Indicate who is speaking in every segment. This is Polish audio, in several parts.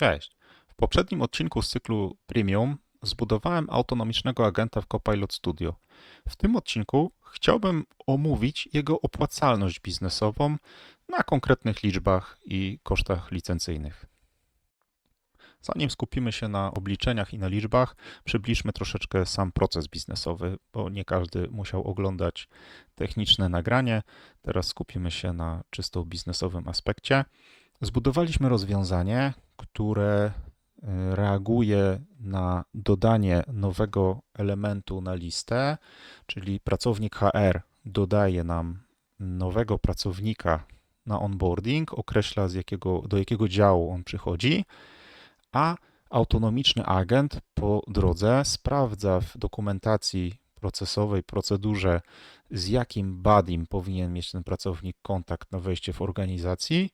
Speaker 1: Cześć. W poprzednim odcinku z cyklu Premium zbudowałem autonomicznego agenta w Copilot Studio. W tym odcinku chciałbym omówić jego opłacalność biznesową na konkretnych liczbach i kosztach licencyjnych. Zanim skupimy się na obliczeniach i na liczbach, przybliżmy troszeczkę sam proces biznesowy, bo nie każdy musiał oglądać techniczne nagranie. Teraz skupimy się na czysto biznesowym aspekcie. Zbudowaliśmy rozwiązanie, które y, reaguje na dodanie nowego elementu na listę, czyli pracownik HR dodaje nam nowego pracownika na onboarding, określa z jakiego, do jakiego działu on przychodzi, a autonomiczny agent po drodze sprawdza w dokumentacji procesowej, procedurze, z jakim badim powinien mieć ten pracownik kontakt na wejście w organizacji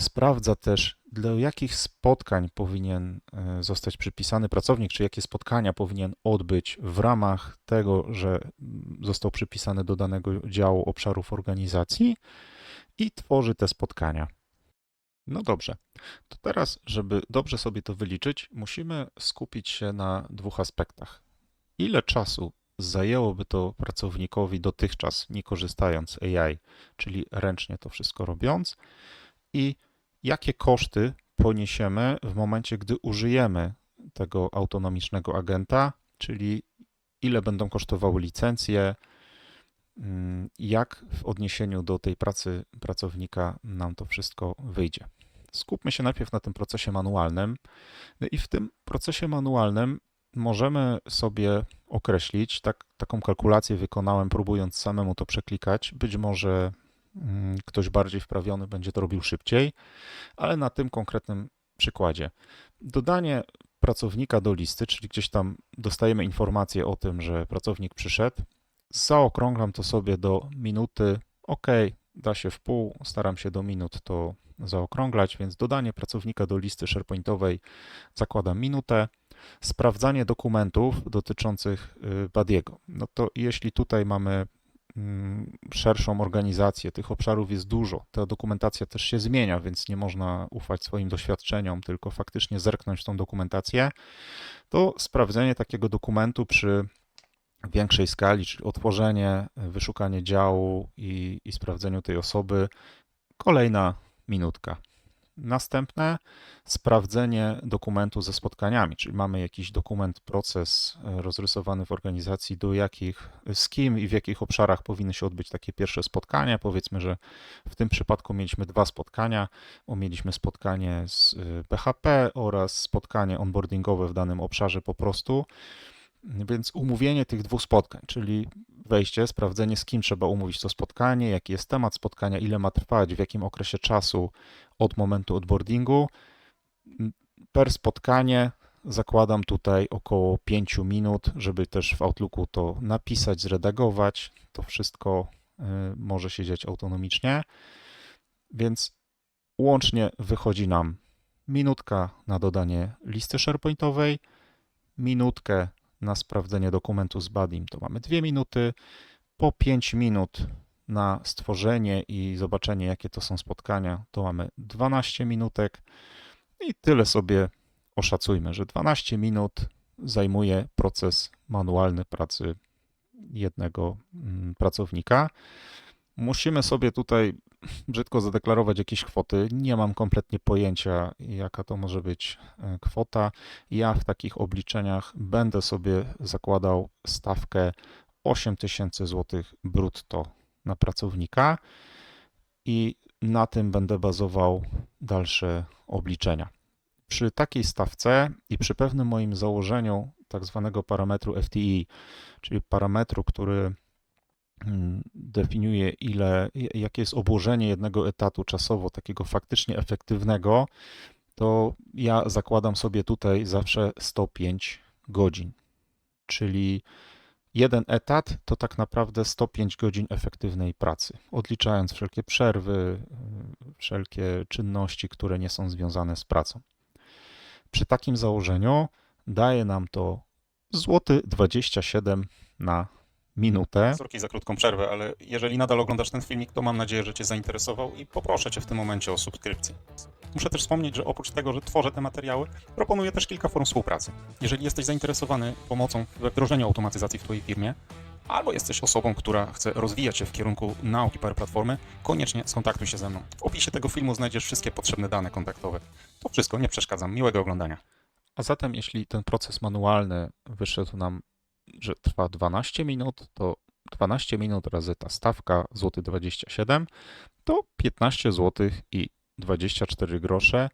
Speaker 1: Sprawdza też, dla jakich spotkań powinien e, zostać przypisany pracownik, czy jakie spotkania powinien odbyć w ramach tego, że mm, został przypisany do danego działu obszarów organizacji i tworzy te spotkania. No dobrze, to teraz, żeby dobrze sobie to wyliczyć, musimy skupić się na dwóch aspektach. Ile czasu zajęłoby to pracownikowi dotychczas, nie korzystając AI, czyli ręcznie to wszystko robiąc, i jakie koszty poniesiemy w momencie, gdy użyjemy tego autonomicznego agenta, czyli ile będą kosztowały licencje, mm, jak w odniesieniu do tej pracy pracownika nam to wszystko wyjdzie. Skupmy się najpierw na tym procesie manualnym. No i w tym procesie manualnym możemy sobie określić, tak, taką kalkulację wykonałem, próbując samemu to przeklikać. Być może ktoś bardziej wprawiony będzie to robił szybciej, ale na tym konkretnym przykładzie. Dodanie pracownika do listy, czyli gdzieś tam dostajemy informację o tym, że pracownik przyszedł, zaokrąglam to sobie do minuty, ok, da się w pół, staram się do minut to zaokrąglać, więc dodanie pracownika do listy SharePointowej zakładam minutę. Sprawdzanie dokumentów dotyczących y, Badiego. No to jeśli tutaj mamy Mm, szerszą organizację. Tych obszarów jest dużo. Ta dokumentacja też się zmienia, więc nie można ufać swoim doświadczeniom, tylko faktycznie zerknąć w tą dokumentację. To sprawdzenie takiego dokumentu przy większej skali, czyli otworzenie, wyszukanie działu i, i sprawdzeniu tej osoby, kolejna minutka. Następne sprawdzenie dokumentu ze spotkaniami, czyli mamy jakiś dokument, proces e, rozrysowany w organizacji, do jakich, z kim i w jakich obszarach powinny się odbyć takie pierwsze spotkania. Powiedzmy, że w tym przypadku mieliśmy dwa spotkania, mieliśmy spotkanie z PHP e, oraz spotkanie onboardingowe w danym obszarze po prostu. Więc umówienie tych dwóch spotkań, czyli wejście, sprawdzenie z kim trzeba umówić to spotkanie, jaki jest temat spotkania, ile ma trwać, w jakim okresie czasu od momentu onboardingu. Per spotkanie zakładam tutaj około 5 minut, żeby też w Outlooku to napisać, zredagować. To wszystko y, może się dziać autonomicznie. Więc łącznie wychodzi nam minutka na dodanie listy SharePointowej, minutkę na sprawdzenie dokumentu z Badim to mamy 2 minuty, po 5 minut na stworzenie i zobaczenie, jakie to są spotkania, to mamy 12 minutek i tyle sobie oszacujmy, że 12 minut zajmuje proces manualny pracy jednego mm, pracownika. Musimy sobie tutaj brzydko zadeklarować jakieś kwoty. Nie mam kompletnie pojęcia, jaka to może być e, kwota. Ja w takich obliczeniach będę sobie zakładał stawkę 8000 zł brutto na pracownika i na tym będę bazował dalsze obliczenia. Przy takiej stawce i przy pewnym moim założeniu tak zwanego parametru FTI, czyli parametru, który definiuje ile, jakie jest obłożenie jednego etatu czasowo, takiego faktycznie efektywnego, to ja zakładam sobie tutaj zawsze 105 godzin, czyli jeden etat to tak naprawdę 105 godzin efektywnej pracy, odliczając wszelkie przerwy, wszelkie czynności, które nie są związane z pracą. Przy takim założeniu daje nam to złoty 27 na minutę. Sorki za krótką przerwę, ale jeżeli nadal oglądasz ten filmik, to mam nadzieję, że Cię zainteresował i poproszę Cię w tym momencie o subskrypcję. Muszę też wspomnieć, że oprócz tego, że tworzę te materiały, proponuję też kilka form współpracy. Jeżeli jesteś zainteresowany pomocą we wdrożeniu automatyzacji w Twojej firmie, albo jesteś osobą, która chce rozwijać się w kierunku nauki Power Platformy, koniecznie skontaktuj się ze mną. W opisie tego filmu znajdziesz wszystkie potrzebne dane kontaktowe. To wszystko, nie przeszkadzam. Miłego oglądania. A zatem, jeśli ten proces manualny wyszedł nam, że trwa 12 minut, to 12 minut razy ta stawka złoty 27 to 15 zł i 24 grosze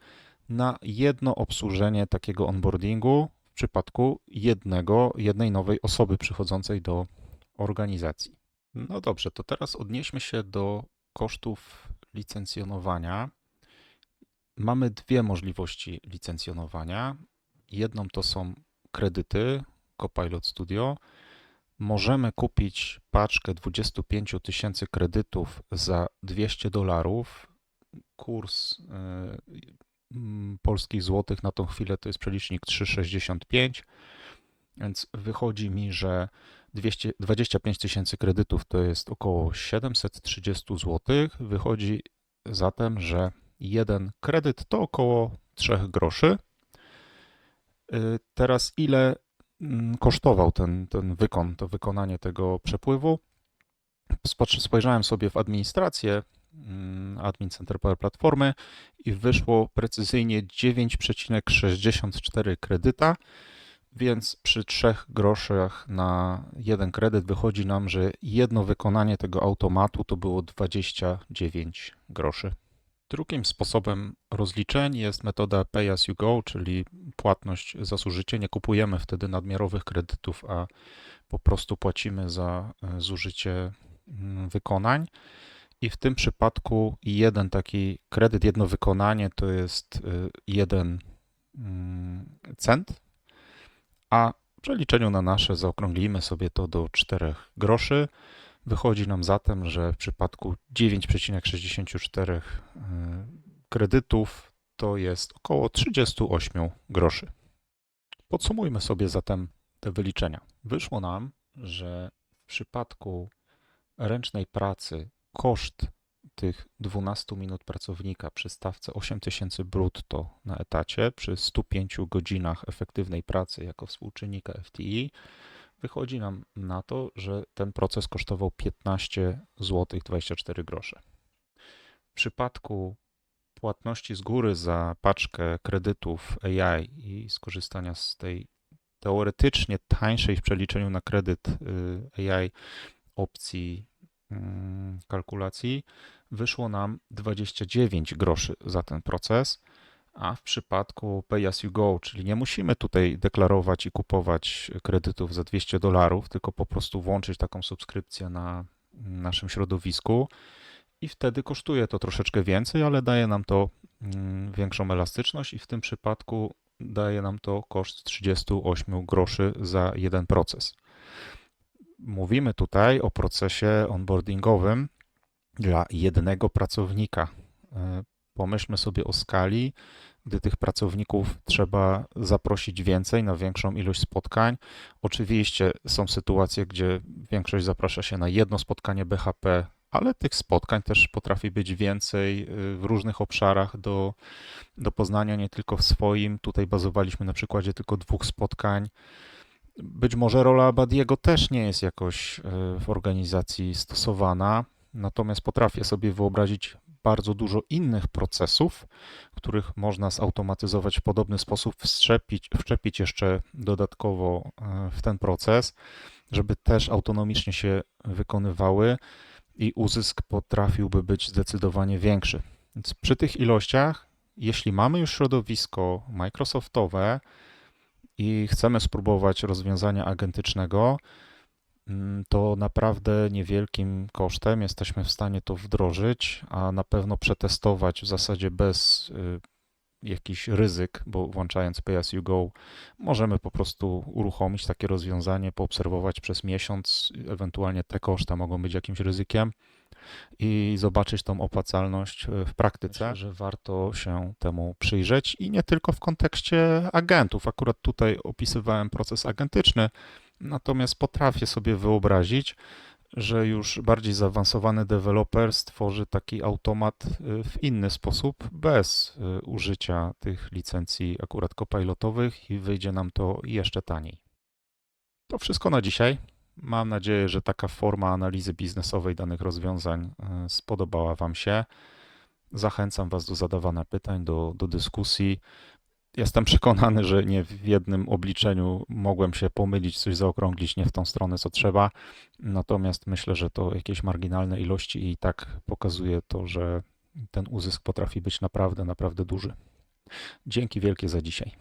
Speaker 1: na jedno obsłużenie takiego onboardingu w przypadku jednego, jednej nowej osoby przychodzącej do organizacji. No dobrze, to teraz odnieśmy się do kosztów licencjonowania. Mamy dwie możliwości licencjonowania. Jedną to są kredyty Copilot Studio. Możemy kupić paczkę 25 tysięcy kredytów za 200 dolarów. Kurs y, polskich złotych na tą chwilę to jest przelicznik 3,65, więc wychodzi mi, że 200, 25 tysięcy kredytów to jest około 730 zł. Wychodzi zatem, że jeden kredyt to około 3 groszy. Y, teraz ile kosztował ten, ten wykon, to wykonanie tego przepływu? Spojrzałem sobie w administrację, mm, Admin Center Power Platformy i wyszło precyzyjnie 9,64 kredyta, więc przy 3 groszach na jeden kredyt wychodzi nam, że jedno wykonanie tego automatu to było 29 groszy. Drugim sposobem rozliczeń jest metoda pay as you go, czyli płatność za zużycie. Nie kupujemy wtedy nadmiarowych kredytów, a po prostu płacimy za e, zużycie mm, wykonań. I w tym przypadku jeden taki kredyt, jedno wykonanie to jest e, jeden mm, cent, a w przeliczeniu na nasze zaokrąglimy sobie to do 4 groszy. Wychodzi nam zatem, że w przypadku 9,64 e, kredytów to jest około 38 groszy. Podsumujmy sobie zatem te wyliczenia. Wyszło nam, że w przypadku ręcznej pracy koszt tych 12 minut pracownika przy stawce 8000 brutto na etacie, przy 105 godzinach efektywnej pracy jako współczynnika FTI wychodzi nam na to, że ten proces kosztował 15 zł 24 grosze. W przypadku płatności z góry za paczkę kredytów AI i skorzystania z tej teoretycznie tańszej w przeliczeniu na kredyt y, AI opcji mm, kalkulacji, wyszło nam 29 groszy za ten proces a w przypadku Pay as you go, czyli nie musimy tutaj deklarować i kupować kredytów za 200 dolarów, tylko po prostu włączyć taką subskrypcję na naszym środowisku i wtedy kosztuje to troszeczkę więcej, ale daje nam to mm, większą elastyczność i w tym przypadku daje nam to koszt 38 groszy za jeden proces. Mówimy tutaj o procesie onboardingowym dla jednego pracownika. E, Pomyślmy sobie o skali, gdy tych pracowników trzeba zaprosić więcej, na większą ilość spotkań. Oczywiście są sytuacje, gdzie większość zaprasza się na jedno spotkanie BHP, ale tych spotkań też potrafi być więcej y, w różnych obszarach do, do poznania, nie tylko w swoim. Tutaj bazowaliśmy na przykładzie tylko dwóch spotkań. Być może rola Badiego też nie jest jakoś y, w organizacji stosowana, natomiast potrafię sobie wyobrazić bardzo dużo innych procesów, których można zautomatyzować w podobny sposób, wszczepić, wszczepić jeszcze dodatkowo e, w ten proces, żeby też autonomicznie się wykonywały i uzysk potrafiłby być zdecydowanie większy. Więc przy tych ilościach, jeśli mamy już środowisko Microsoftowe i chcemy spróbować rozwiązania agentycznego, to naprawdę niewielkim kosztem jesteśmy w stanie to wdrożyć, a na pewno przetestować w zasadzie bez y, jakichś ryzyk, bo włączając Pay as you go możemy po prostu uruchomić takie rozwiązanie, poobserwować przez miesiąc, ewentualnie te koszta mogą być jakimś ryzykiem, i zobaczyć tą opłacalność e, w praktyce, Myślę, że warto się temu przyjrzeć i nie tylko w kontekście agentów. Akurat tutaj opisywałem proces agentyczny, natomiast potrafię sobie wyobrazić, że już bardziej zaawansowany deweloper stworzy taki automat y, w inny sposób, bez y, użycia tych licencji akurat copilotowych i wyjdzie nam to jeszcze taniej. To wszystko na dzisiaj. Mam nadzieję, że taka forma analizy biznesowej danych rozwiązań y, spodobała Wam się. Zachęcam Was do zadawania pytań, do, do dyskusji. Jestem przekonany, że nie w jednym obliczeniu mogłem się pomylić, coś zaokrąglić nie w tą stronę, co trzeba. Natomiast myślę, że to jakieś marginalne ilości i tak pokazuje to, że ten uzysk potrafi być naprawdę, naprawdę duży. Dzięki wielkie za dzisiaj.